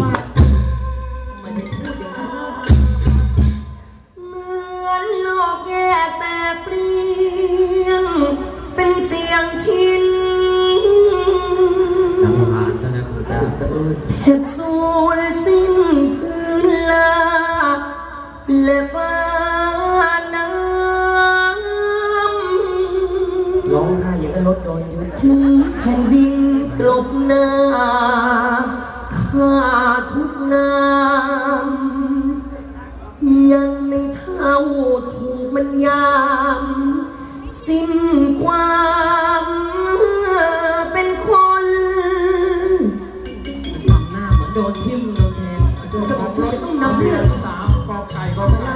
เหมือนโลกแย่แต่เปลี่ยนเป็นเสียงชินน้ำหานซะนะคุณตาเห็ดสูญสิ้นพื้นลาและฟ้าน้ำร้องไห้อย่างกับรถโดนยึดแผ่นดินกลบหน้าข้า ทุกน้ำยังไม่เท่าถูกมันยาม สิ้นความเป็นคนทำหน้าเหมือนโดนทิ่มโดนแทงโดนขับรถต้องนำเรื่องสามกอไก่กอไก่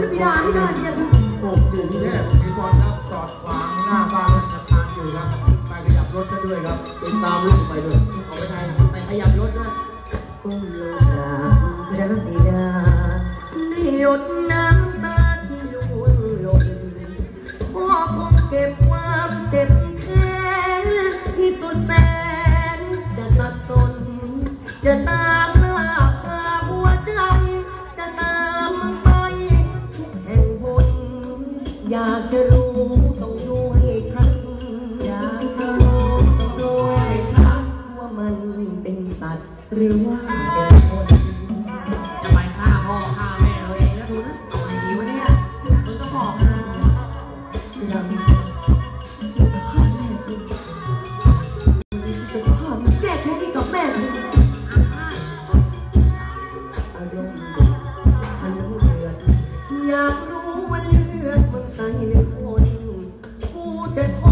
จะพิดาให้ได้เนี่ยคือปลูกอยู่ที่แค่มีบอลครับจอดขวางหน้าบ้านราชการอยู่ครับไปขยับรถซะด้วยครับติดตามลูกไปด้วยเอาไปไทยไปขยับรถด้วย ก้มลงกราบพระบิดาได้หยดน้ำตาที่ร่วงหล่นพ่อคงเก็บความเจ็บแค้นที่สุดแสนจะสับสนจะตามหน้าพาหัวใจ จะตามไปทุกแห่งบนอยากจะรู้ หรือว่าจะไปฆ่าพ่อฆ่าแม่เราเองแล้วดูนะเอาไงดีวะเนี่ยมึนก็บอกนะเรงบอานะอยากรู้ว่าเลือดมันใส่รืคนผู้จะท